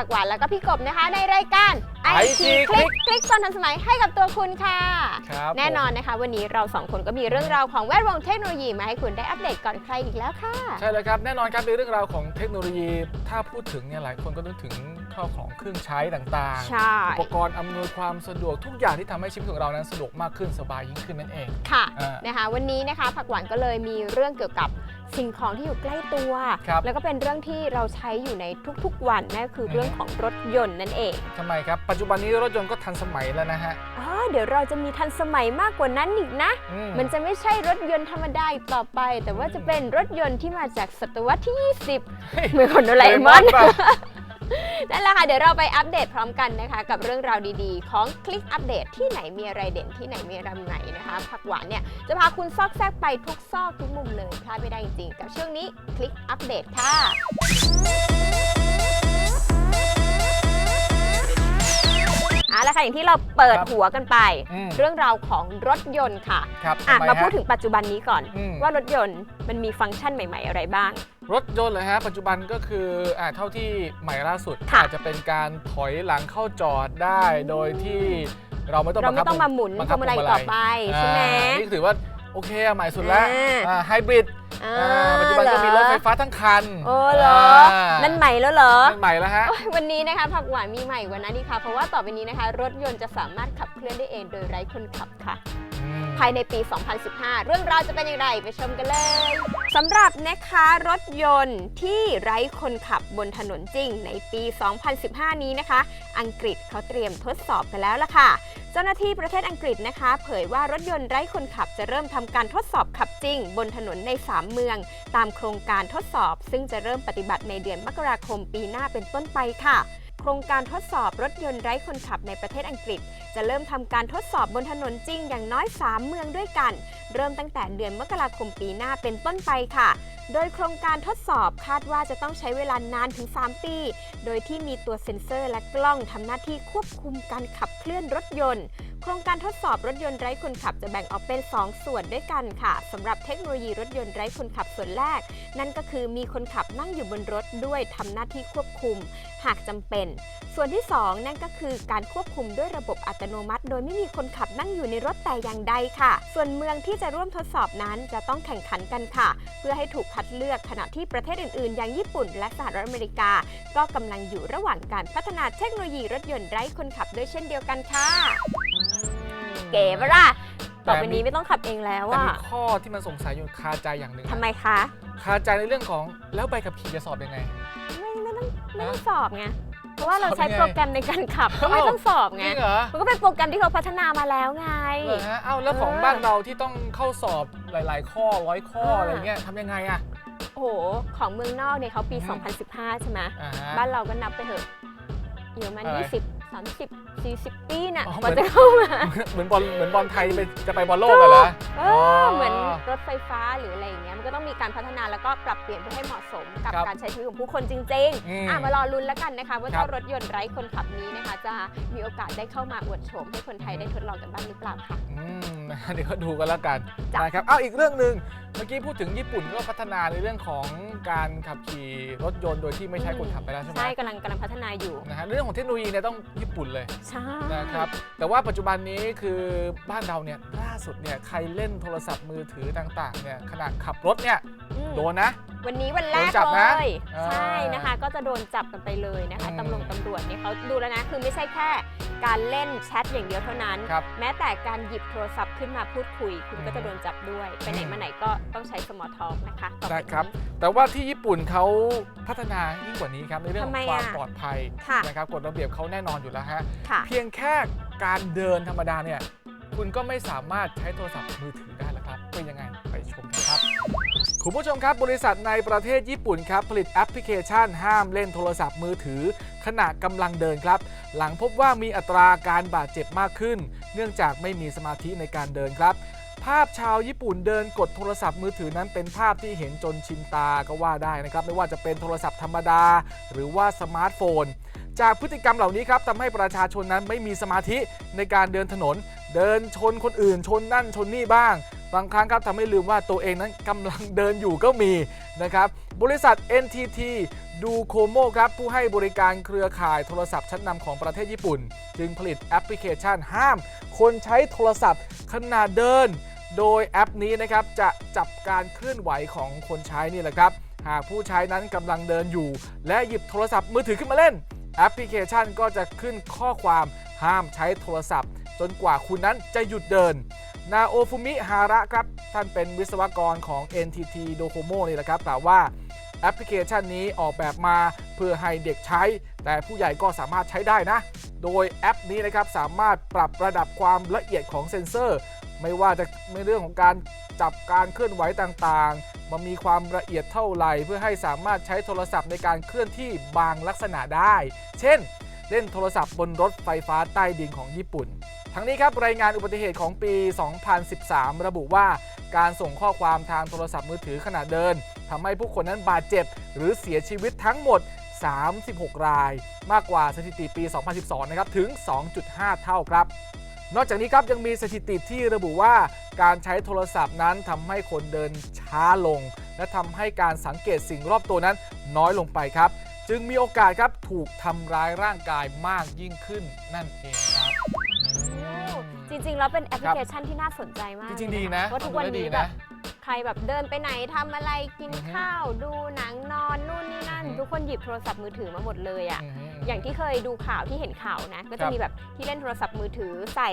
ผักหวานแล้วก็พี่กบนะคะ ในรายการ IT คลิกคลิกคนทันสมัยให้กับตัวคุณค่ะ ครับแน่นอนผมนะคะ วันนี้เราสองคนก็มีเรื่องราวของแวดวงเทคโนโลยีมาให้คุณได้อัปเดตก่อนใครอีกแล้วค่ะ ใช่เลยครับ แน่นอนครับในเรื่องราวของเทคโนโลยี ถ้าพูดถึงเนี่ยหลายคนก็นึกถึงข้าวของเครื่องใช้ต่างใช่ ๆ อุปกรณ์อำนวยความสะดวกทุกอย่างที่ทำให้ชีวิตของเรานั้นสะดวกมากขึ้นสบายยิ่งขึ้นนั่นเอง ค่ะอ่าน นะคะวันนี้นะคะผักหวานก็เลยมีเรื่องเกี่ยวกับ สิ่งของที่อยู่ใกล้ตัว ครับแล้วก็เป็นเรื่องที่เราใช้อยู่ในทุกๆวันนั่นก็คือเรื่องของรถยนต์นั่นเองทำไมครับ ปัจจุบันนี้รถยนต์ก็ทันสมัยแล้วนะฮะอ๋อเดี๋ยวเราจะมีทันสมัยมากกว่านั้นอีกนะ อืมันจะไม่ใช่รถยนต์ธรรมดาอีกต่อไป แต่ว่าจะเป็นรถยนต์ที่มาจากศตวรรษที่ 20เฮ้ยเหมือนคนโดราเอมอน เป่ะ นั่นแหละค่ะ เดี๋ยวเราไปอัปเดตพร้อมกันนะคะ กับเรื่องราวดีๆ ของคลิกอัปเดตที่ไหนมีอะไรเด่นที่ไหนมีอะไรใหนนะคะผักหวานเนี่ยจะพาคุณซอกแซกไปทุกซอกทุกมุมเลยพลาดไม่ได้จริงๆกับช่วงนี้คลิกอัปเดตค่ะ เอาละค่ะอย่างที่เราเปิดครับหัวกันไป อืมเรื่องราวของรถยนต์ค่ะครับอะทำไมาพูดฮะถึงปัจจุบันนี้ก่อน อืม ว่ารถยนต์มันมีฟังก์ชันใหม่ ๆ อะไรบ้าง รถยนต์เลยฮะ ปัจจุบันก็คืออ่าเท่าที่ใหม่ล่าสุด ค่ะอาจจะเป็นการถอยหลังเข้าจอดได้ โดยที่เราไม่ต้องเราไม่บังคับต้องมาหมุนบังพคัวบงมาลัยพวงต่อไปใช่ไหม อ่านี่ถือว่า โอเคอะใหม่สุดแล้วอ่า ไฮบริดอ่าปัจจุบันก็มีรถไฟฟ้าทั้งคันโอ้เหรอานั่นใหม่แล้วเหรอ นั่นใหม่แล้วฮะโอ้ยวันนี้นะคะผักหวานมีใหม่กว่านั้นอีกค่ะ เพราะว่าต่อไปนี้นะคะ รถยนต์จะสามารถขับเคลื่อนได้เองโดยไร้คนขับค่ะ ภายในปี 2015 เรื่องราวจะเป็นอย่างไรไปชมกันเลยสำหรับนะคะรถยนต์ที่ไร้คนขับบนถนนจริงในปี 2015 นี้นะคะ อังกฤษเขาเตรียมทดสอบกันแล้วล่ะค่ะ เจ้าหน้าที่ประเทศอังกฤษนะคะ เผยว่ารถยนต์ไร้คนขับจะเริ่มทำการทดสอบขับจริง บนถนนใน 3 เมือง ตามโครงการทดสอบ ซึ่งจะเริ่มปฏิบัติในเดือนมกราคมปีหน้าเป็นต้นไปค่ะ โครงการทดสอบรถยนต์ไร้คนขับในประเทศอังกฤษ จะเริ่มทำการทดสอบบนถนนจริงอย่างน้อย 3 เมืองด้วยกัน เริ่มตั้งแต่เดือนมกราคมปีหน้าเป็นต้นไปค่ะ โดยโครงการทดสอบคาดว่าจะต้องใช้เวลานานถึง 3 ปี โดยที่มีตัวเซ็นเซอร์และกล้องทำหน้าที่ควบคุมการขับเคลื่อนรถยนต์ โครงการทดสอบรถยนต์ไร้คนขับจะแบ่งออกเป็น 2 ส่วนด้วยกันค่ะสำหรับเทคโนโลยีรถยนต์ไร้คนขับส่วนแรก นั่นก็คือมีคนขับนั่งอยู่บนรถด้วยทำหน้าที่ควบคุม หากจำเป็น ส่วนที่ 2 นั่นก็คือการควบคุมด้วยระบบอัตโนมัติ โดยไม่มีคนขับนั่งอยู่ในรถแต่อย่างใดค่ะ ส่วนเมืองที่จะร่วมทดสอบนั้นจะต้องแข่งขันกันค่ะ เพื่อให้ถูกคัดเลือกขณะที่ประเทศอื่นๆ อย่างญี่ปุ่น และสหรัฐอเมริกา ก็กำลังอยู่ระหว่างการพัฒนาเทคโนโลยีรถยนต์ไร้คนขับด้วยเช่นเดียวกันค่ะ เก๋ปะล่ะต่อไปนี้ไม่ต้องขับเองแล้วแต่อะมีข้อที่มันสงสัยอยู่คาใจอย่างหนึ่งทำไมคะ คาใจในเรื่องของแล้วใบขับขี่จะสอบยังไง ไม่ไม่ต้องไม่ต้องฮะสอบไง เพราะว่าเราสอบใช้ยังไงโปรแกรมในการขับ ก็ไม่เอ้า ต้องสอบจไง ริงเหรอมันก็เป็นโปรแกรมที่เขาพัฒนามาแล้วไง เหรอฮะเอ้าแล้วของเออ บ้านเราที่ต้องเข้าสอบหลาย ๆ ข้อร้อยข้ออ่าอะไรเงี้ยทำยังไงอะ โอ้โห ของเมืองนอกเนี่ยเขาปี อืม 2015 ใช่ไหม อ่าฮะ บ้านเราก็นับไปเถอะอยู่ประมาณอะไร 20 30 40 ปีน่ะอ๋อกว่าเหมือน จะเข้ามา เหมือนบอลเหมือนบอลไทยไปจะไปบอลโลกอะเหรอเออ๋ออเหมือนรถไฟฟ้าหรืออะไรอย่างเงี้ยมันก็ต้องมีการพัฒนาแล้วก็ปรับเปลี่ยนเพื่อให้เหมาะสมกับครับการใช้ชีวิตของผู้คนจริงอืมๆอะมารอลุ้นแล้วกันนะคะ ว่าครับ เจ้ารถยนต์ไร้คนขับนี้นะคะ จะมีโอกาสได้เข้ามาอวดโฉมให้คนไทยได้ทดลองกันบ้างหรือเปล่าค่ะ อืมเดี๋ยวก็ดูกันแล้วกันจ้ะ นะครับ เอาอีกเรื่องหนึ่งเมื่อกี้พูดถึงญี่ปุ่นก็พัฒนาในเรื่องของการขับขี่รถยนต์โดยที่ไม่ใช้คนขับไปแล้วใช่ไหมใช่กำลังกำลังพัฒนาอยู่ นะฮะเรื่องของเทคโนโลยีเนี่ยต้องญี่ปุ่นเลยใช่นะครับ แต่ว่าปัจจุบันนี้คือบ้านเราเนี่ยล่าสุดเนี่ยใครเล่นโทรศัพท์มือถือต่างๆเนี่ยขณะขับรถเนี่ยอืม โดนนะ วันนี้วันแรกโดนจับเลนะย อ่า ใช่นะคะ ก็จะโดนจับกันไปเลยนะคะอืมตำรวจตำรวจเนี่ยเขาดูแล้วนะ คือไม่ใช่แค่การเล่นแชทอย่างเดียวเท่านั้น ครับ แม้แต่การหยิบโทรศัพท์ขึ้นมาพูดคุย คุณอืมก็จะโดนจับด้วย ไปไหนอืมมาไหนก็ต้องใช้สมอทอกนะคะต่อไปนะครับ นี้ แต่ว่าที่ญี่ปุ่นเขาพัฒนายิ่งกว่านี้ครับในเรื่องขทำอไมงความอะ ปลอดภัยค่ะ นะครับกฎระเบียบเขาแน่นอนอยู่แล้วฮะ ค่ะ เพียงแค่การเดินธรรมดาเนี่ย คุณก็ไม่สามารถใช้โทรศัพท์มือถือได้แล้วครับ เป็นยังไงไปชมกันครับ คุณผู้ชมครับ บริษัทในประเทศญี่ปุ่นครับ ผลิตแอปพลิเคชันห้ามเล่นโทรศัพท์มือถือ ขณะกำลังเดินครับ หลังพบว่ามีอัตราการบาดเจ็บมากขึ้น เนื่องจากไม่มีสมาธิในการเดินครับ ภาพชาวญี่ปุ่นเดินกดโทรศัพท์มือถือนั้นเป็นภาพที่เห็นจนชินตาก็ว่าได้นะครับ ไม่ว่าจะเป็นโทรศัพท์ธรรมดา หรือว่าสมาร์ทโฟน จากพฤติกรรมเหล่านี้ครับทำให้ประชาชนนั้นไม่มีสมาธิในการเดินถนน เดินชนคนอื่นชนนั่นชนนี่บ้าง บางครั้งครับทำให้ลืมว่าตัวเองนั้นกำลังเดินอยู่ก็มีนะครับ บริษัท NTT ดูโคโมครับผู้ให้บริการเครือข่ายโทรศัพท์ชั้นนำของประเทศญี่ปุ่น จึงผลิตแอปพลิเคชันห้าม คนใช้โทรศัพท์ขณะเดิน โดยแอปนี้นะครับจะจับการเคลื่อนไหวของคนใช้นี่แหละครับหากผู้ใช้นั้นกำลังเดินอยู่ และหยิบโทรศัพท์มือถือขึ้นมาเล่น แอปพลิเคชันก็จะขึ้นข้อความห้ามใช้โทรศัพท์ จนกว่าคุณนั้นจะหยุดเดิน นาโอฟุมิฮาระครับ ท่านเป็นวิศวกรของ NTT Docomo นี่แหละครับกล่าวว่าแอปพลิเคชันนี้ออกแบบมาเพื่อให้เด็กใช้ แต่ผู้ใหญ่ก็สามารถใช้ได้นะ โดยแอปนี้นะครับสามารถปรับระดับความละเอียดของเซ็นเซอร์ ไม่ว่าจะในเรื่องของการจับการเคลื่อนไหวต่างๆ มันมีความละเอียดเท่าไหร่ เพื่อให้สามารถใช้โทรศัพท์ในการเคลื่อนที่บางลักษณะได้ เช่น เล่นโทรศัพท์บนรถไฟฟ้าใต้ดินของญี่ปุ่น ทั้งนี้ครับรายงานอุบัติเหตุของปี 2013 ระบุว่าการส่งข้อความทางโทรศัพท์มือถือขณะเดินทำให้ผู้คนนั้นบาดเจ็บ หรือเสียชีวิตทั้งหมด 36 ราย มากกว่าสถิติปี 2012 นะครับถึง 2.5 เท่าครับ นอกจากนี้ครับยังมีสถิติที่ระบุว่าการใช้โทรศัพท์นั้นทำให้คนเดินช้าลง และทำให้การสังเกตสิ่งรอบตัวนั้นน้อยลงไปครับ จึงมีโอกาสครับถูกทำร้ายร่างกายมากยิ่งขึ้นนั่นเองครับ จริงๆ แล้วเป็นแอปพลิเคชันที่น่าสนใจมากจริงๆดีนะเพราะทุกวันฟังดูแล้นี้ดีแบนะบใครแบบเดินไปไหนทำอะไรกินอือฮึข้าว ดูหนังนอนนู่นนี่นั่นอือฮึทุกคนหยิบโทรศัพท์มือถือมาหมดเลยอะอืมอย่างที่เคยดูข่าวที่เห็นข่าวนะ ก็ครัจะบมีแบบที่เล่นโทรศัพท์มือถือใส่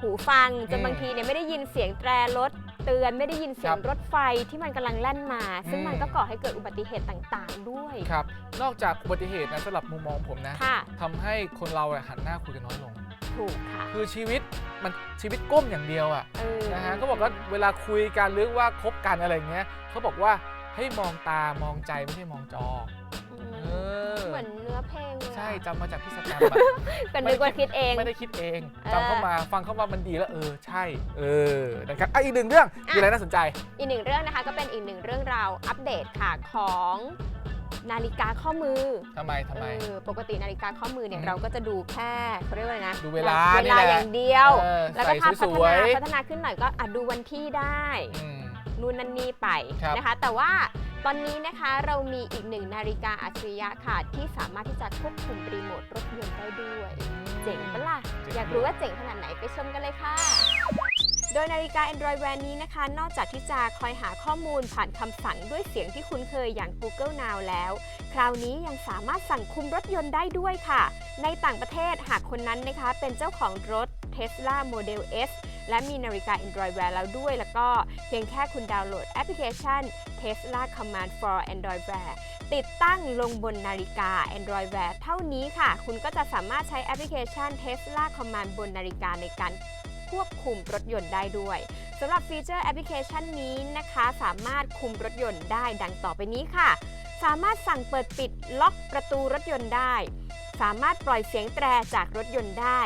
หูฟังจนอืมบางทีเนี่ยไม่ได้ยินเสียงแตรรถเตือนไม่ได้ยินเสียคงรับรถไฟที่มันกำลังแล่นมา ซึ่งอืมมันก็ก่อให้เกิดอุบัติเหตุต่างๆ ด้วยครับ นอกจากอุบัติเหตุนะสำหรับมุมมองผมนะค่ะทำให้คนเราอะหันหน้าคุยกันน้อยลง ถูกค่ะ คือชีวิตมันชีวิตก้มอย่างเดียวอะเออนะฮะก็บอกว่าเวลาคุยกันหรือว่าคบกันอะไรเงี้ยเขาบอกว่าให้มองตามองใจไม่ใช่มองจออืเอมอเหมือนเนื้อเพลงเลยอะใช่จำมาจากพี่สแตมป์อะก็นึกว่าคิดเอง ไม่ได้คิดเองเออจำเข้ามาฟังเข้ามามันดีแล้วเออใช่ เออนะครับอะอีกหนึ่งเรื่องมีอะไรน่าสนใจ อีกหนึ่งเรื่องนะคะก็เป็นอีกหนึ่งเรื่องราวอัปเดตค่ะของ นาฬิกาข้อมือทำไมทำไม เออปกตินาฬิกาข้อมือเนี่ยอืมเราก็จะดูแค่เขาเรียกว่าอะไรนะดูเวลาเวนี่ลาแหละอย่างเดียว เออแล้วก็ใส่ถ้าสพัฒวนายพัฒนาขึ้นหน่อยก็อะดูวันที่ได้ๆอืม นู่นนั่นนี่ไปครับนะคะ แต่ว่าตอนนี้นะคะเรามีอีกหนึ่งนาฬิกาอัจฉริยะค่ะ ที่สามารถที่จะควบคุมรีโมทรถยนต์ได้ด้วย เจ๋งปะล่ะเจ๋ง อยากรู้ว่าเจ๋งขนาดไหนไปชมกันเลยค่ะ โดยนาฬิกา Android Wear นี้นะคะ นอกจากที่จะคอยหาข้อมูลผ่านคำสั่งด้วยเสียงที่คุ้นเคยอย่าง Google Now แล้ว คราวนี้ยังสามารถสั่งคุมรถยนต์ได้ด้วยค่ะ ในต่างประเทศหากคนนั้นนะคะ เป็นเจ้าของรถ Tesla Model S และมีนาฬิกา Android Wear แล้วด้วย แล้วก็เพียงแค่คุณดาวน์โหลดแอปพลิเคชัน Tesla Command for Android Wear ติดตั้งลงบนนาฬิกา Android Wear เท่านี้ค่ะ คุณก็จะสามารถใช้แอปพลิเคชัน Tesla Command บนนาฬิกาในการ ควบคุมรถยนต์ได้ด้วยสำหรับฟีเจอร์แอปพลิเคชันนี้นะคะ สามารถคุมรถยนต์ได้ดังต่อไปนี้ค่ะ สามารถสั่งเปิดปิดล็อกประตูรถยนต์ได้ สามารถปล่อยเสียงแตรจากรถยนต์ได้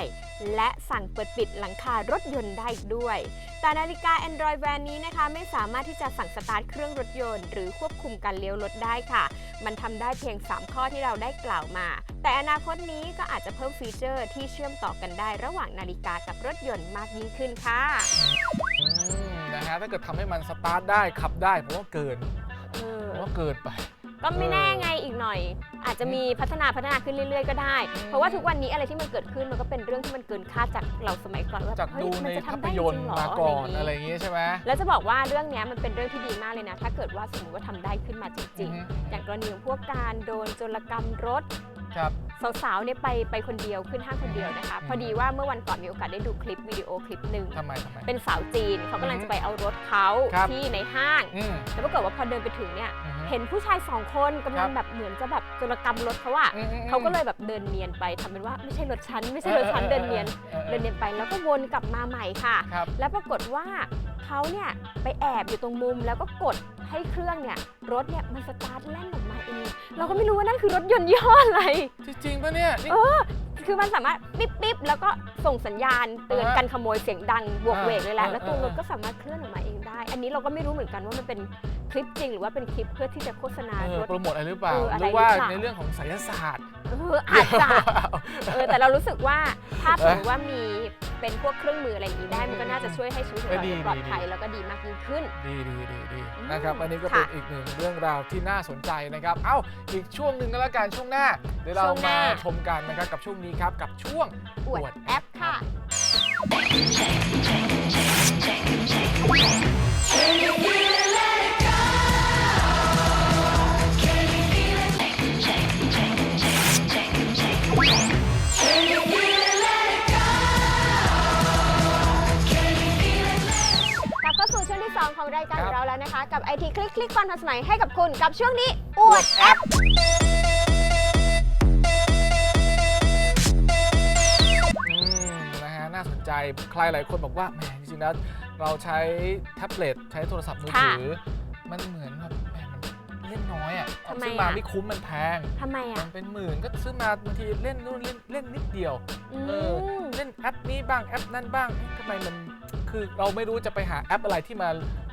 และสั่งเปิดปิดหลังคารถยนต์ได้อีกด้วย แต่นาฬิกา Android Wear นี้นะคะ ไม่สามารถที่จะสั่งสตาร์ทเครื่องรถยนต์หรือควบคุมการเลี้ยวรถได้ค่ะ มันทำได้เพียง 3 ข้อที่เราได้กล่าวมา แต่อนาคตนี้ก็อาจจะเพิ่มฟีเจอร์ที่เชื่อมต่อกันได้ระหว่างนาฬิกากับรถยนต์มากยิ่งขึ้นค่ะอืมนะฮะถ้าเกิดทำให้มันสตาร์ทได้ขับได้ผมว่าเกินเออผมว่าเกินไป ก็ไม่แน่ไงอีกหน่อย อาจจะมีพัฒนาพัฒนาขึ้นเรื่อยๆ ก็ได้อืมเพราะว่าทุกวันนี้อะไรที่มันเกิดขึ้นมันก็เป็นเรื่องที่มันเกินคาดจากเราสมัยก่อนว่าจากเฮ้ยดูมัในจะภาทำพได้ยจนริตงร์เหรอมาก่อนอะอะไรไรออย่างย่างงี้งี้ใช่ไหมแล้วจะบอกว่าเรื่องเนี้ยมันเป็นเรื่องที่ดีมากเลยนะ ถ้าเกิดว่าสมมติว่าทำได้ขึ้นมาจริงอือฮึ ๆ อย่างกรณีของพวกการโดนโจรกรรมรถ ครับ สาวๆเนี่ยไปไปคนเดียวขึ้นห้างคนเดียวนะคะ อืม พอดีว่าเมื่อวันก่อนมีโอกาสได้ดูคลิปวิดีโอคลิปหนึ่ง ทำไมทำไม เป็นสาวจีนเขากำลังจะไปเอารถเขาครับ ที่ในห้าง อืม แล้วปรากฏว่าพอเดินไปถึงเนี่ย อือฮึ เห็นผู้ชายสองคนกำลังครับแบบเหมือนจะแบบโจรกรรมรถเขาอะอืมอืมเขาก็เลยแบบเดินเนียนไปทำเป็นว่าไม่ใช่รถฉันไม่ใช่รถฉันเดินเนียนออออเดินเนียนไปแล้วก็วนกลับมาใหม่ค่ะครับแล้วปรากฏว่าเขาเนี่ยไปแอบอยู่ตรงมุมแล้วก็กดให้เครื่องเนี่ยรถเนี่ยมันสตาร์ทแล่นออกมาเองเราก็ไม่รู้ว่านั่นคือรถยนต์ยี่ห้ออะไร จริงๆปะเนี่ยนี่เออคือมันสามารถปิ๊บปิ๊บแล้วก็ส่งสัญญาณเตือนอ่ากันขโมยเสียงดังบวกอ่าเวกเลยแหละอ่าแล้วตัวรถอ่าก็สามารถเคลื่อนออกมาเองได้ อันนี้เราก็ไม่รู้เหมือนกันว่ามันเป็น คลิปจริงหรือว่าเป็นคลิปเพื่อที่จะโฆษณาเออรถ โปรโมทอะไรหรือเปล่าเอออะไรหรือว่าหรือเปล่า ในเรื่องของไสยศาสตร์เอออาจจะเออแต่เรารู้สึกว่าถ้าเอสอมมติว่ามีเป็นพวกเครื่องมืออะไรอย่างนี้ได้มันก็น่าจะช่วยให้ชีวิตของเราดีเนี่ยปลอดดีภัยดีแล้วก็ดีมากยิ่งขึ้น ดีดีดีดีอืมนะครับอันนี้ก็เป็นค่ะอีกหนึ่งเรื่องราวที่น่าสนใจนะครับ เอ้าอีกช่วงหนึ่งก็แล้วกันช่วงหน้า เดี๋ยวเราช่วงหมาน้า ชมกันนะครับกับช่วงนี้ครับกับช่วง อวดแอปค่ะกลั 2 ของรายการครัขบองเราแล้วนะคะ กับ IT คลิกคลิกความทันสมัยให้กับคุณกับช่วงนี้อวดแอปอืมนะฮะน่าสนใจใครหลายคนบอกว่าแหมจริงๆแล้วเราใช้แท็บเล็ตใช้โทรศัพท์มือถือ มันเหมือนแบบแหมมันเล่นน้อยอะทำไมซื้อมาอะ ไม่คุ้มมันแพง ทำไมมัอะนเป็นหมื่นก็ซื้อมาบางทีเล่นนู่นเล่นเล่นนิดเดียว อืเออมเล่นแอปนี้บ้างแอปนั้นบ้างเอ๊ะทำไมมัน คือเราไม่รู้จะไปหาแอปอะไรที่มา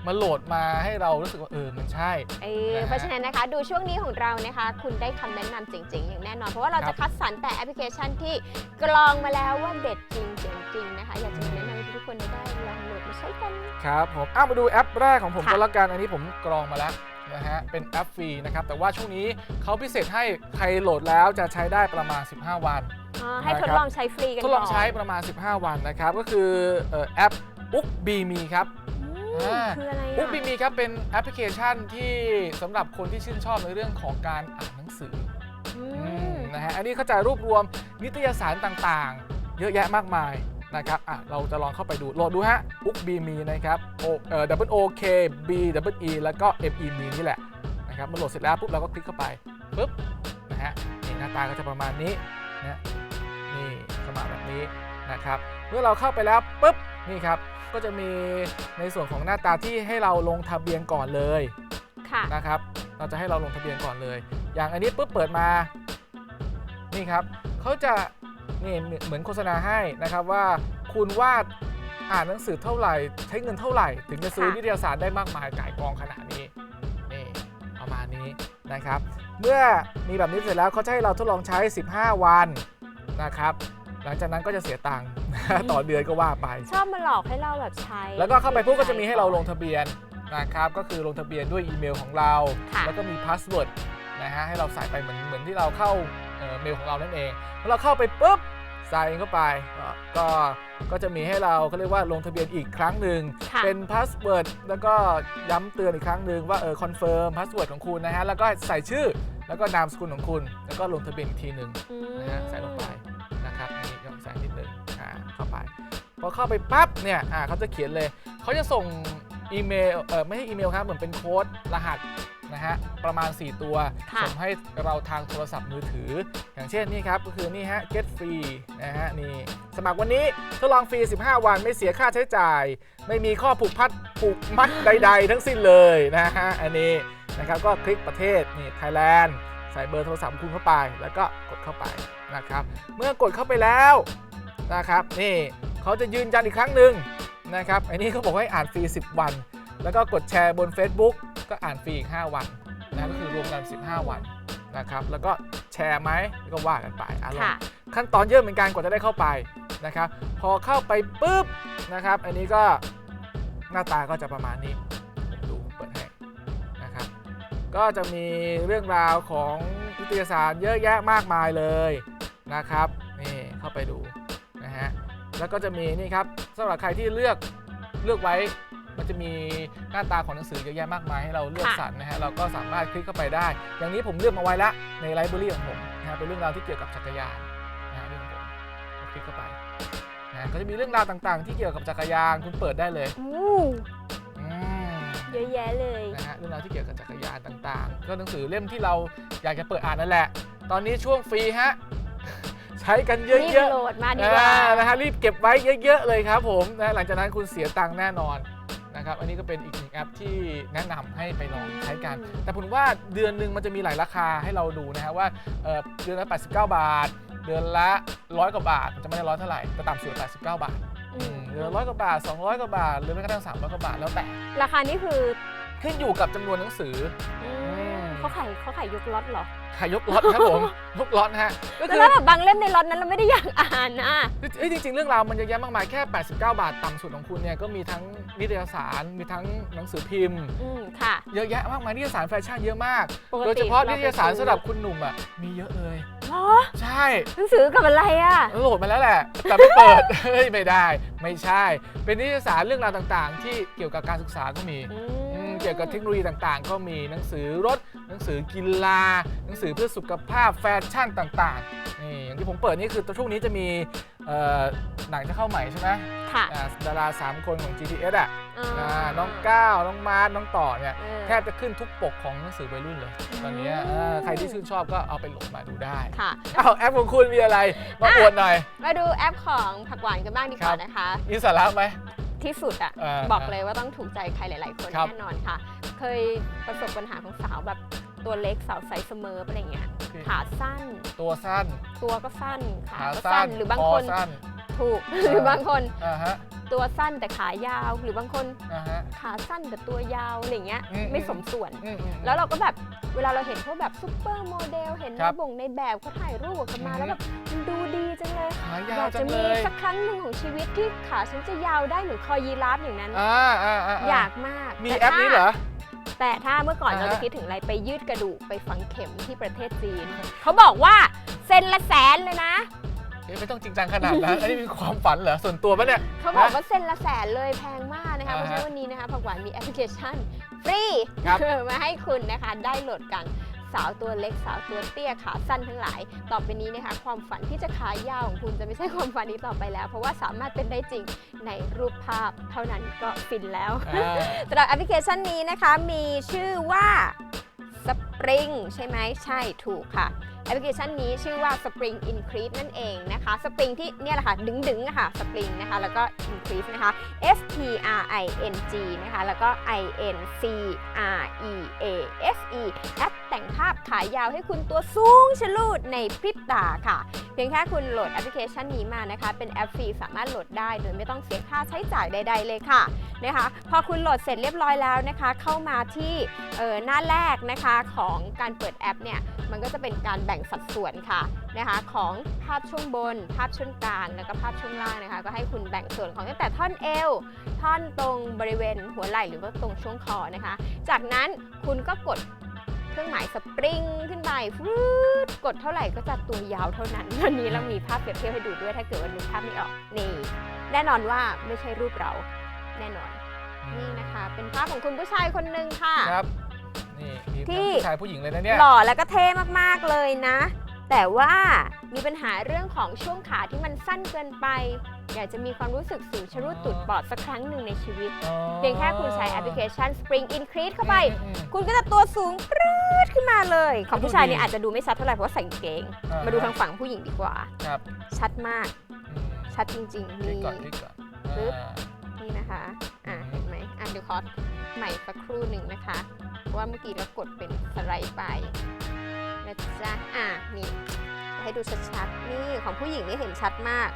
มาโหลดมาให้เรารู้สึกว่าเออมันใช่ เออนะฮะเพราะฉะนั้นนะคะดูช่วงนี้ของเรานะคะ คุณได้คำแนะนำเจ๋งๆ อย่างแน่นอน เพราะว่าเราครัจะบคัดสรรแต่แอปพลิเคชันที่กรองมาแล้วว่าเด็ดจริงเจ๋งจริงนะคะ อยากจะมาแนะนำให้ทุกคนได้ลองโหลดมาใช้กัน ครับผมอ้ามาดูแอปแรกของผมค่ะ ก็แล้วกัน อันนี้ผมกรองมาแล้วนะฮะ เป็นแอปฟรีนะครับ แต่ว่าช่วงนี้เขาพิเศษให้ใครโหลดแล้วจะใช้ได้ประมาณ 15 วันอ๋อให้ทดนะครับลองใช้ฟรีกันทดลองก่น ใช้ประมาณ 15 วันนะครับ ก็คือเอ่อแอป อุ๊กบีมีครับอืมอ่า คืออะไรอุ๊กอะบีมีครับเป็นแอปพลิเคชันที่สำหรับคนที่ชื่นชอบในเรื่องของการอ่านหนังสืออือืมมนะฮะอันนี้เขาจะรวบรวมนิตยสารต่างๆ เยอะแยะมากมายนะครับอะเราจะลองเข้าไปดูโหลดดูฮะบุ๊กบีมีนะครับโอเอ่อ W O K B W E แล้วก็ M E มีนี่แหละนะครับเมื่อโหลดเสร็จแล้วปุ๊บเราก็คลิกเข้าไปปุ๊บนะฮะนี่หน้าตาก็จะประมาณนี้นะนี่เข้ามาแบบนี้นะครับ เมื่อเราเข้าไปแล้วปุ๊บนี่ครับ ก็จะมีในส่วนของหน้าตาที่ให้เราลงทะเบียนก่อนเลยค่ะ นะครับ เราจะให้เราลงทะเบียนก่อนเลย อย่างอันนี้ปุ๊บเปิดมา นี่ครับเขาจะนี่เหมือนโฆษณาให้นะครับว่าคุณวาดอ่านหนังสือเท่าไหร่ ใช้เงินเท่าไหร่ ถึงจะซื้อค่ะ นิตยสารได้มากมายก่ายกองขนาดนี้นี่ประมาณนี้นะครับ เมื่อมีแบบนี้เสร็จแล้วเขาจะให้เราทดลองใช้ 15 วันนะครับห ลังจากนั้นก็จะเสียตังค์ ต่อเดือนก็ว่าไป ชอบมาหลอกให้เราแบบใช้ แล้วก็เข้าไปปุ๊บก็จะมีให้เราลงทะเบียนนะครับ ก็คือลงทะเบียนด้วยอีเมลของเรา ค่ะ แล้วก็มีพาสเวิร์ดนะฮะให้เราใส่ไปเหมือนเหมือนที่เราเข้าเอ่อเมลของเรานั่นเองพอเราเข้าไปปุ๊บใส่เข้าไปก็ก็ก็จะมีให้เราเขาเรียกว่าลงทะเบียนอีกครั้งหนึ่ง ค่ะ เป็นพาสเวิร์ดแล้วก็ย้ำเตือนอีกครั้งหนึ่งว่าเออคอนเฟิร์มพาสเวิร์ดของคุณนะฮะ แล้วก็ใส่ชื่อแล้วก็นามสกุลของคุณ แล้วก็ลงทะเบียนอีกทีหนึ่งอืมนะฮะใส่ลงไป พอเข้าไปปั๊บเนี่ยอ่าเขาจะเขียนเลย เขาจะส่งอีเมลเออไม่ใช่อีเมลครับเหมือนเป็นโค้ดรหัสนะฮะประมาณ 4 ตัวค่ะส่งให้เราทางโทรศัพท์มือถือ อย่างเช่นนี่ครับก็คือนี่ฮะ get free นะฮะนี่สมัครวันนี้ทดลองฟรี 15 วันไม่เสียค่าใช้จ่าย ไม่มีข้อผูกพัดผูกมัดใด ๆ ทั้งสิ้นเลยนะฮะอันนี้นะครับก็คลิกประเทศนี่ Thailand ใส่เบอร์โทรศัพท์ของคุณเข้าไป แล้วก็กดเข้าไปนะครับเมื่อกดเข้าไปแล้ว นะครับนี่เขาจะยืนยันอีกครั้งหนึ่งนะครับอันนี้เขาบอกให้อ่านฟรี 10 วัน แล้วก็กดแชร์บน Facebook ก็อ่านฟรีอีก 5 วันนะก็คือรวมกัน 15 วันนะครับแล้วก็แชร์ไหมก็ว่ากันไปอารมค่ะณ์ขั้นตอนเยอะเหมือนกันกว่าจะได้เข้าไปนะครับพอเข้าไปปุ๊บนะครับ อันนี้ก็หน้าตาก็จะประมาณนี้ผมดูเปิดให้นะครับ ก็จะมีเรื่องราวของนิตยสารเยอะแยะมากมายเลยนะครับนี่เข้าไปดูนะฮะ แล้วก็จะมีนี่ครับสำหรับใครที่เลือกเลือกไว้ มันจะมีหน้าตาของหนังสือเยอะแยะมากมายให้เราเลือกค่ะสรรนะฮะเราก็สามารถคลิกเข้าไปได้ อย่างนี้ผมเลือกมาไว้ละในไลบรารีของผมนะฮะเป็นเรื่องราวที่เกี่ยวกับจักรยานนะฮะเรื่องของผมผมคลิกเข้าไปนะก็จะมีเรื่องราวต่างๆ ที่เกี่ยวกับจักรยานคุณเปิดได้เลยอู้อืมเยอะแยะเลยนะฮะเรื่องราวที่เกี่ยวกับจักรยานต่างๆ ก็หนังสือเล่มที่เราอยากจะเปิดอ่านนั่นแหละ ตอนนี้ช่วงฟรีฮะ ใช้กันเยรีบอะโหลดมาๆดีกว่า อ่านะฮะรีบเก็บไว้เยอะ ๆ เลยครับผมนะหลังจากนั้นคุณเสียตังค์แน่นอนนะครับอันนี้ก็เป็นอีกหนึ่งแอปที่แนะนำให้ไปลองใช้กัน แต่ผมว่าเดือนหนึ่งมันจะมีหลายราคาให้เราดูนะฮะว่าเอ่อเดือนละ 89 บาท เดือนละร้อยกว่าบาทมันจะไม่ได้ร้อยเท่าไหร่แต่ต่ำสุด89 บาทอืมเดือนละร้อยกว่าบาท 200 กว่าบาท หรือแม้กระทั่ง300 กว่าบาทแล้วแต่ ราคานี้คือขึ้นอยู่กับจำนวนหนังสือ อืมม เขาขายเขาขายยกล็อตเหรอขายยกล็อตครับผมยกล็อตนะฮะก็แต่คือถ้าแบบบางเล่มในล็อตนั้นเราไม่ได้อยากอ่านนะเอ้ยจริง ๆ เรื่องราวมันเยอะแยะมากมายแค่ 89 บาทต่ำสุดของคุณเนี่ยก็มีทั้งนิตยสารมีทั้งหนังสือพิมพ์อืมค่ะ เยอะแยะมากมายนิตยสารแฟชั่นเยอะมากปกติโดยเฉพาะเรานิไปตยสารซื้อสำหรับคุณหนุ่มอะมีเยอะเลยเหรอใช่หนังสือกับอะไรอะโหลดมาแล้วแหละ แต่ไม่เปิดเฮ้ยไม่ได้ ไม่ใช่ เป็นนิตยสารเรื่องราวต่างๆ ที่เกี่ยวกับการศึกษาก็มีอือืมม เกี่ยวกับเทคโนโลยีต่างๆ ก็มีหนังสือรถ หนังสือกีฬา หนังสือเพื่อสุขภาพแฟชั่นต่างๆนี่อย่างที่ผมเปิดนี่คือตัวช่วงนี้จะมีเอ่อหนังจะเข้าใหม่ใช่ไหมค่ะ อ่าดารา 3 คนของ GTS อะอ่าอ่าน้องก้าวน้องมาร์ทน้องต่อเนี่ยเออ แทบจะขึ้นทุกปกของหนังสือวัยรุ่นเลย ตอนเนี้ยอืมอ่าใครที่ชื่นชอบก็เอาไปโหลดมาดูได้ค่ะ อ้าวแอปของคุณมีอะไรมาอะอวดหน่อย มาดูแอปของผักหวานกันบ้างดีกครัว่าบนะคะ มีสาระไหม ที่สุดอะอ่าบอกเลยว่าต้องถูกใจใครหลาย ๆ คนครับ แน่นอนค่ะ เคยประสบปัญหาของสาวแบบตัวเล็กสาวไซส์เสมออะไรเงี้ยขาสั้น ตัวสั้นตัวก็สั้นขาขาก็สั้สั้นนหรือบางคคอนสั้น ถูก หรือบางคนอ่าฮะตัวสั้นแต่ขายาว หรือบางคนอ่าฮะ ขาสั้นแต่ตัวยาวอะไรเงี้ยอืม ไม่อืมสมส่วน อืมอืม แล้วเราก็แบบเวลาเราเห็นพวกแบบซุปเปอร์โมเดลเห็นครัในบบ่งในแบบเขาถ่ายรูปออกกันมา อืม แล้วแบบมันดูดีจังเลยขายาอวยากจัจะงเลมียสักครั้งหนึ่งของชีวิตที่ขาฉันจะยาวได้เหมือนคอยีราฟอย่างนั้น อ่าอ่าอ่าอยากมากมีแต่แอปนี้เหรอ แต่ถ้าเมื่อก่อนอ่าฮะ เราจะคิดถึงอะไรไปยืดกระดูกไปฝังเข็มที่ประเทศจีน เขาบอกว่าเซนละแสนเลยนะ เอ๊ะไม่ต้องจริงจังขนาดนั้นอันนี้เป็นความฝันเหรอส่วนตัวปะเนี่ยเขาบอกว่าเซนละแสนเลยแพงมากนะคะอ่าฮะเพราะฉะนั้นวันนี้นะคะผักหวานมีแอปพลิเคชันฟรีครับมาให้คุณนะคะได้โหลดกันสาวตัวเล็กสาวตัวเตี้ยขาสั้นทั้งหลาย ต่อไปนี้นะคะ ความฝันที่จะขายาวของคุณจะไม่ใช่ความฝันนี้ต่อไปแล้ว เพราะว่าสามารถเป็นได้จริงในรูปภาพเท่านั้นก็ฟินแล้วอ่าสำหรับแอปพลิเคชันนี้นะคะมีชื่อว่า Spring ใช่ไหมใช่ถูกค่ะ แอปพลิเคชันนี้ชื่อว่า Spring Increase นั่นเองนะคะ Spring ที่เนี่ยแหละค่ะ ดึงดึงๆอะค่ะ Spring นะคะ แล้วก็ Increase นะคะ S P R I N G นะคะ แล้วก็ I N C R E A S E แอป แต่งภาพขายยาวให้คุณตัวสูงชะลูดในพริบตาค่ะ เพียงแค่คุณโหลดแอปพลิเคชันนี้มานะคะ เป็นแอปฟรีสามารถโหลดได้ โดยไม่ต้องเสียค่าใช้จ่ายใด ๆ เลยค่ะนะคะพอคุณโหลดเสร็จเรียบร้อยแล้วนะคะ เข้ามาที่เออหน้าแรกนะคะของการเปิดแอปเนี่ยมันก็จะเป็นการแบ่งสัดส่วนค่ะนะคะของภาพช่วงบน ภาพช่วงกลางแล้วก็ภาพช่วงล่างนะคะ ก็ให้คุณแบ่งส่วนของตั้งแต่ท่อนเอวท่อนตรงบริเวณหัวไหล่หรือว่าตรงช่วงคอนะคะ จากนั้นคุณก็กด เครื่องหมายสปริงขึ้นไปฟรึดกดเท่าไหร่ก็จะตัวยาวเท่านั้น วันนี้เรามีภาพเปรียบเทียบให้ดูด้วยถ้าเกิดว่านึกภาพไม่ออกนี่แน่นอนว่าไม่ใช่รูปเราแน่นอน นี่นะคะ เป็นภาพของคุณผู้ชายคนหนึ่งค่ะ ครับ นี่มีที่ทั้งผู้ชายผู้หญิงเลยนะเนี่ย หล่อแล้วก็เท่มากๆเลยนะ แต่ว่ามีปัญหาเรื่องของช่วงขาที่มันสั้นเกินไป อยากจะมีความรู้สึกสูงชะรุดตุดปอดสักครั้งหนึ่งในชีวิตอ๋อเพียงแค่คุณใช้แอปพลิเคชัน Spring Increase เข้าไปอืมอืมคุณก็จะตัวสูงปรื๊ดขึ้นมาเลย ของผู้ชายเนี่ยดูดีอาจจะดูไม่ชัดเท่าไหร่เพราะว่าใส่กางเกง อ่ามาดูทางฝั่งผู้หญิงดีกว่า ครับชัดมากอืมชัดจริงๆคลิกนี่ก่อนคลิกก่อนปึ๊บ อ่า นี่นะคะ อะอืมเห็นไหมอะเดี๋ยวขอใหม่สักครู่หนึ่งนะคะเพราะว่าเมื่อกี้เรากดเป็นสไลด์ไปนะจ๊ะ อะ นี่ ให้ดูชัดๆ นี่ของผู้หญิงนี่เห็นชัดมาก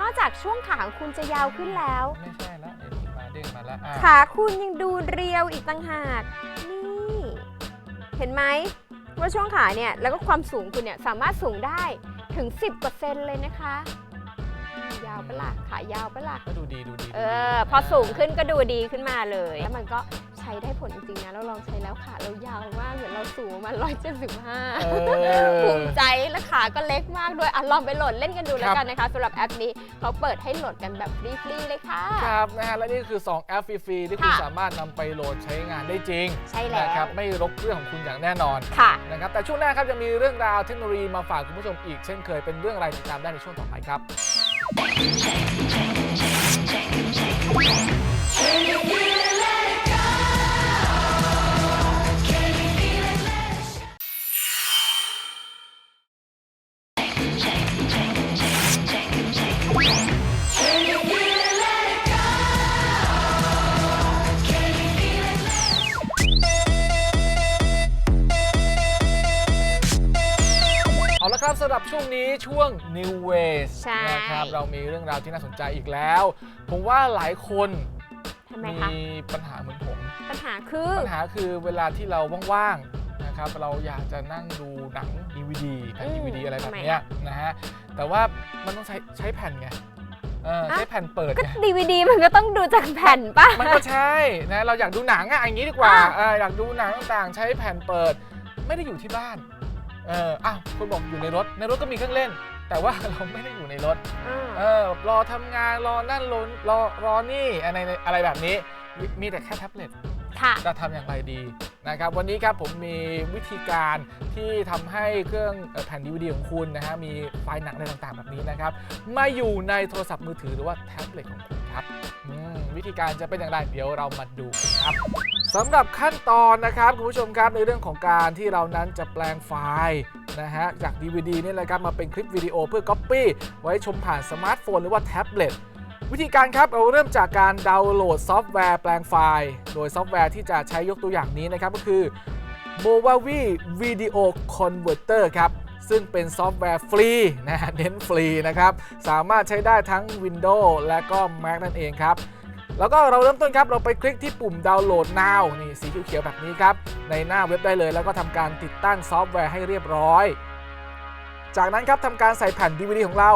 นอกจากช่วงขาของคุณจะยาวขึ้นแล้ว ไม่ใช่ละเอ็มมาเด้งมาแล้วอะขาคุณยังดูเรียวอีกต่างหาก นี่ เห็นไหมว่าช่วงขาเนี่ยแล้วก็ความสูงคุณเนี่ยสามารถสูงได้ถึง 10%เลยนะคะอืมยาวปะล่ะขายาวปะล่ะก็ดูดีดูดีดูดีเออ พอสูงขึ้นก็ดูดีขึ้นมาเลย แล้วมันก็ใช้ได้ผลจริงๆนะ เราลองใช้แล้วขาเรายาวมากเหมือนเราสูงประมาณเอ175อภูมิใจและขาก็เล็กมากด้วยอะลองไปโหลดเล่นกันดูแล้ครัวบกันนะคะสำหรับแอปนี้เขาเปิดให้โหลดกันแบบฟรีๆเลยค่ะ ครับนะฮะและนี่คือ 2 แอปฟรีๆที่คุณค่ะสามารถนำไปโหลดใช้งานได้จริงใช่แล้ว นะครับไม่รบเรื่องของคุณอย่างแน่นอนค่ะ นะครับแต่ช่วงหน้าครับจะมีเรื่องราวเทคโนโลยีมาฝากคุณผู้ชมอีกเช่นเคยเป็นเรื่องอะไรติดตามได้ในช่วงต่อไปครับเอา นี้ช่วง New Ways ใช่ นะครับ เรามีเรื่องราวที่น่าสนใจอีกแล้ว ผมว่าหลายคนทำไมคะ มีปัญหาเหมือนผม ปัญหาคือ ปัญหาคือเวลาที่เราว่างๆนะครับ เราอยากจะนั่งดูหนัง DVD แผ่น อืม DVD อะไรแบบทำไมเนี้ยอะนะฮะ แต่ว่ามันต้องใช้ใช้แผ่นไงเอออะใช้แผ่นเปิดก็ไง ดีวดีมันก็ต้องดูจากแผ่นป่ะ มันก็ใช่นะเราอยากดูหนังอะอย่างนี้ดีกว่าอะ เอออยากดูหนังต่างๆ ใช้แผ่นเปิด ไม่ได้อยู่ที่บ้าน เอออ้าวคุณบอกอยู่ในรถ ในรถก็มีเครื่องเล่น แต่ว่าเราไม่ได้อยู่ในรถ อ่าเออ รอทำงาน รอนั่นรอรอรอนี่อะไรอะไรแบบนี้ มีมีแต่แค่แท็บเล็ต ค่ะ จะทำอย่างไรดีนะครับวันนี้ครับผมมีวิธีการที่ทำให้เครื่องเอ่อแผ่นดีวดีของคุณนะฮะมีไฟล์หนังอะไรต่างๆ แบบนี้นะครับมาอยู่ในโทรศัพท์มือถือหรือว่าแท็บเล็ตของคุณครับอืมวิธีการจะเป็นอย่างไรเดี๋ยวเรามาดูกันครับสำหรับขั้นตอนนะครับคุณผู้ชมครับในเรื่องของการที่เรานั้นจะแปลงไฟล์นะฮะจาก DVD นี่แหละครับมาเป็นคลิปวิดีโอเพื่อ Copy ไว้ชมผ่านสมาร์ทโฟนหรือว่าแท็บเล็ต วิธีการครับเราเริ่มจากการดาวน์โหลดซอฟต์แวร์แปลงไฟล์ โดยซอฟต์แวร์ที่จะใช้ยกตัวอย่างนี้นะครับก็คือ Movavi Video Converter ครับซึ่งเป็นซอฟต์แวร์ฟรีนะเน้นฟรีนะครับ สามารถใช้ได้ทั้ง Windows และก็ Mac นั่นเองครับ แล้วก็เราเริ่มต้นครับ เราไปคลิกที่ปุ่มดาวน์โหลด now นี่สีเขียวๆแบบนี้ครับ ในหน้าเว็บได้เลย แล้วก็ทำการติดตั้งซอฟต์แวร์ให้เรียบร้อย จากนั้นครับทำการใส่แผ่น DVD ของเรา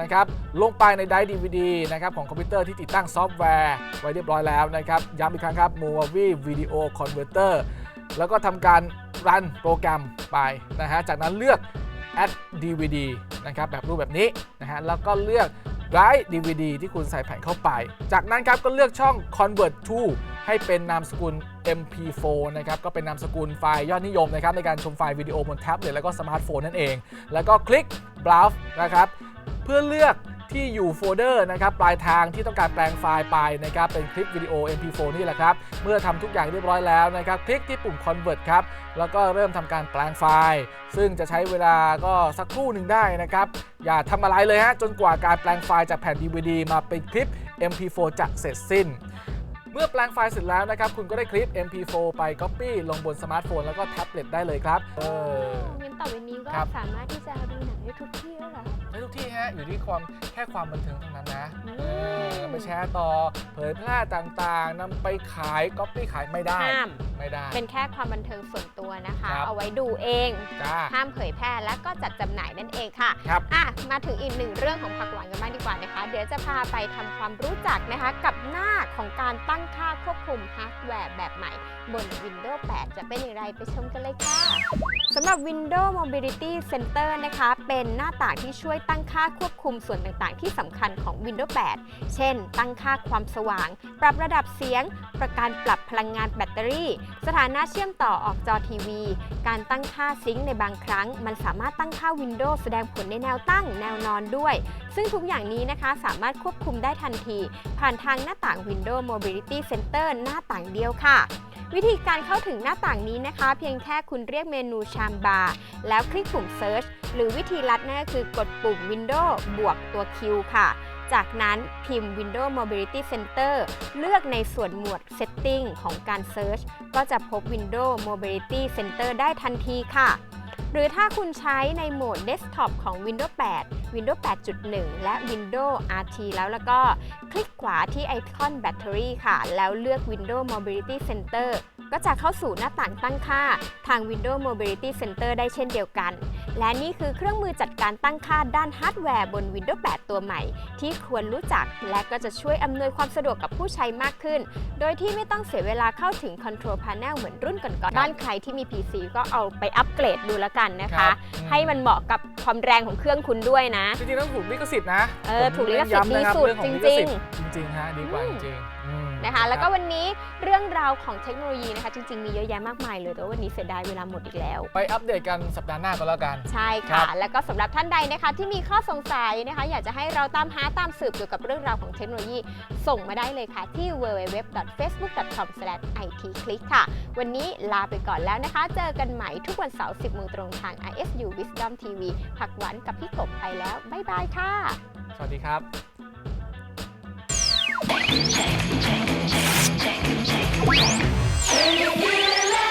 นะครับลงไปในไดร์ DVD นะครับของคอมพิวเตอร์ที่ติดตั้งซอฟต์แวร์ ไว้เรียบร้อยแล้วนะครับย้ำอีกครั้งครับ Movavi Video Converter แล้วก็ทำการรันโปรแกรมไปนะฮะจากนั้นเลือก add DVD นะครับแบบรูปแบบนี้นะฮะแล้วก็เลือก Drive DVD ที่คุณใส่แผ่นเข้าไป จากนั้นครับก็เลือกช่อง Convert to ให้เป็นนามสกุล MP4 นะครับก็เป็นนามสกุลไฟล์ยอดนิยมนะครับในการชมไฟล์วิดีโอบนแท็บเล็ตแล้วก็สมาร์ทโฟนนั่นเอง แล้วก็คลิก Browse นะครับเพื่อเลือกที่อยู่โฟลเดอร์นะครับปลายทางที่ต้องการแปลงไฟล์ไปนะครับเป็นคลิปวิดีโอ MP4 นี่แหละครับ เมื่อทำทุกอย่างเรียบร้อยแล้วนะครับ คลิกที่ปุ่ม Convert ครับ แล้วก็เริ่มทำการแปลงไฟล์ ซึ่งจะใช้เวลาก็สักครู่หนึ่งได้นะครับ อย่าทำอะไรเลยฮะจนกว่าการแปลงไฟล์จากแผ่น DVD มาเป็นคลิป MP4 จะเสร็จสิ้น เมื่อแปลงไฟล์เสร็จแล้วนะครับ คุณก็ได้คลิป MP4 ไป Copy ลงบนสมาร์ทโฟนแล้วก็แท็บเล็ตได้เลยครับเออ งั้นต่อไปนี้ก็ครับ สามารถที่จะดูหนังได้ทุกที่แล้วเหรอ ได้ทุกที่ฮะอยู่ที่ความแค่ความบันเทิงเท่านั้นนะอืม เออไปแชร์ต่อเผยแพร่ต่างๆนำไปขายก๊อปปี้ขายไม่ได้ ห้าม ไม่ได้ เป็นแค่ความบันเทิงส่วนตัวนะคะ ครับ เอาไว้ดูเอง จ้า ห้ามเผยแพร่และก็จัดจำหน่ายนั่นเองค่ะครับ อะ มาถึงอีกหนึ่งเรื่องของผักหวานกันบ้างดีกว่านะคะ เดี๋ยวจะพาไปทำความรู้จักนะคะ กับหน้าของการตั้งค่าควบคุมฮาร์ดแวร์แบบใหม่ บน Windows 8 จะเป็นอย่างไรไปชมกันเลยค่ะสำหรับ Windows Mobility Center นะคะ เป็นหน้าต่างที่ช่วยตั้งค่าควบคุมส่วนต่างๆ ที่สำคัญของ Windows 8 เช่น ตั้งค่าความสว่าง ปรับระดับเสียง ประการปรับพลังงานแบตเตอรี่สถานะเชื่อมต่อออกจอทีวี การตั้งค่าซิงค์ในบางครั้ง มันสามารถตั้งค่า Windows แสดงผลในแนวตั้งแนวนอนด้วย ซึ่งทุกอย่างนี้นะคะสามารถควบคุมได้ทันที ผ่านทางหน้าต่าง Windows Mobility Center หน้าต่างเดียวค่ะวิธีการเข้าถึงหน้าต่างนี้นะคะ เพียงแค่คุณเรียกเมนูชามบาร์แล้วคลิกปุ่ม Search หรือวิธีลัดนั่นก็คือกดปุ่ม Windows บวกตัว Q ค่ะ จากนั้นพิมพ์ Windows Mobility Center เลือกในส่วนหมวด Setting ของการ Search ก็จะพบ Windows Mobility Center ได้ทันทีค่ะ หรือถ้าคุณใช้ในโหมด Desktop ของ Windows 8 Windows 8.1 และ Windows RT แล้วแล้วก็ คลิกขวาที่ไอคอนแบตเตอรี่ค่ะ แล้วเลือก Windows Mobility Center ก็จะเข้าสู่หน้าต่างตั้งค่าทาง Windows Mobility Center ได้เช่นเดียวกัน และนี่คือเครื่องมือจัดการตั้งค่าด้านฮาร์ดแวร์บน Windows 8 ตัวใหม่ ที่ควรรู้จักและก็จะช่วยอำนวยความสะดวกกับผู้ใช้มากขึ้น โดยที่ไม่ต้องเสียเวลาเข้าถึง Control Panel เหมือนรุ่นก่อนๆบ้านใครที่มี PC ก็เอาไปอัปเกรดดูแล้วกันนะครัคะบอืมให้มันเหมาะกับความแรงของเครื่องคุณด้วยนะ จริงๆต้องถูกลิขสิทธิ์นะเออผมถูกลิขสิทธิ์เน้นย้ำนะครับดีสุดเรื่องของลิขสิทธิ์จริงๆฮะดีกว่าจริงๆอืม นะคะ แล้วก็วันนี้เรื่องราวของเทคโนโลยีนะคะ จริง ๆ มีเยอะแยะมากมายเลยแต่ว่าวันนี้เสียดายเวลาหมดอีกแล้ว ไปอัปเดตกันสัปดาห์หน้าก็แล้วกัน ใช่ครัค่ะ บ แล้วก็สำหรับท่านใดนะคะ ที่มีข้อสงสัยนะคะ อยากจะให้เราตามหาตามสืบเกี่ยวกับเรื่องราวของเทคโนโลยี ส่งมาได้เลยค่ะ ที่ www.facebook.com/itclick ค่ะ วันนี้ลาไปก่อนแล้วนะคะ เจอกันใหม่ทุกวันเสาร์ 10โมงตรงทาง ISU Wisdom TV ผักหวานกับพี่กบไปแล้ว บ๊ายบายค่ะ สวัสดีครับ Can you feel